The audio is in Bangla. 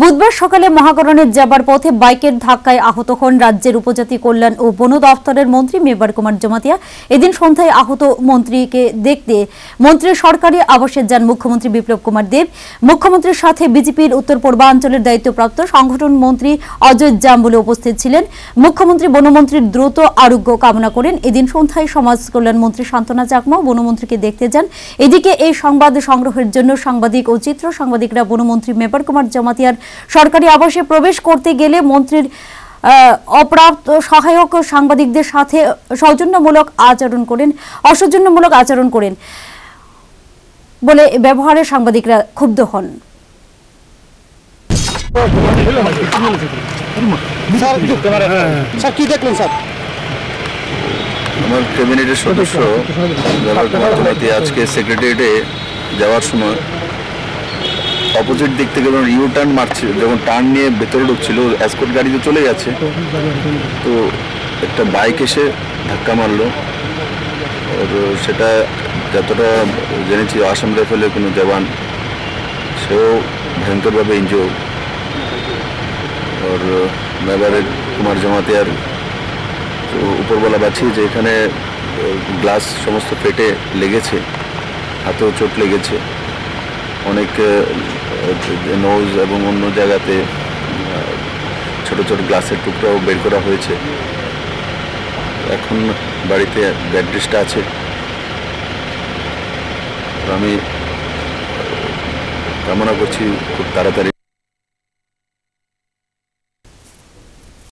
বুধবার সকালে মহাকরণের যাবার পথে বাইকের ধাক্কায় আহত হন রাজ্যের উপজাতি কল্যাণ ও বন দফতরের মন্ত্রী মেবার কুমার জমাতিয়া। এদিন সন্ধ্যায় আহত মন্ত্রীকে দেখতে মন্ত্রীর সরকারি আবাসে যান মুখ্যমন্ত্রী বিপ্লব কুমার দেব। মুখ্যমন্ত্রীর সাথে বিজেপির উত্তর পূর্বাঞ্চলের দায়িত্বপ্রাপ্ত সংগঠন মন্ত্রী অজয় জাম্বুলে উপস্থিত ছিলেন। মুখ্যমন্ত্রী, বনমন্ত্রীর দ্রুত আরোগ্য কামনা করেন। এদিন সন্ধ্যায় সমাজ কল্যাণ মন্ত্রী শান্তনা চাকমা বনমন্ত্রীকে দেখতে যান। এদিকে এই সংবাদ সংগ্রহের জন্য সাংবাদিক ও চিত্র সাংবাদিকরা বনমন্ত্রী মেবার কুমার জমাতিয়ার সরকারি আবাসে প্রবেশ করতে গেলে মন্ত্রীর অপ্রাপ্ত সহায়ক সাংবাদিকদের সাথে সৌজন্যমূলক আচরণ করেন অসৌজন্যমূলক আচরণ করেন বলে ব্যবহারে সাংবাদিকরা ক্ষুব্ধ হন। স্যার কি দেখলেন স্যার? আমার ক্যাবিনেটের সদস্য আজকে সেক্রেটারিয়েটে যাওয়ার সময় অপোজিট দিক থেকে যখন ইউ টার্ন মারছে যখন টার্ন নিয়ে ভেতরে ঢুকছিল অ্যাসকোট গাড়ি তো চলে যাচ্ছে, তো একটা বাইক এসে ধাক্কা মারলো। সেটা যতটা জেনেছি, আসাম রাইফেলের কোনো জওয়ান, সেও ভয়ঙ্করভাবে ইনজোর আর মেবারের কুমার জমাতিয়ার, তো উপরবেলা পাচ্ছি যে এখানে গ্লাস সমস্ত ফেটে লেগেছে, হাতেও চোট লেগেছে। অনেক নোজ এবং অন্য জায়গাতে ছোট ছোট গ্লাসের টুকরাও বের করা হয়েছে। এখন বাড়িতে ব্যাড রেস্টটা আছে। আমি কামনা করছি খুব তাড়াতাড়ি।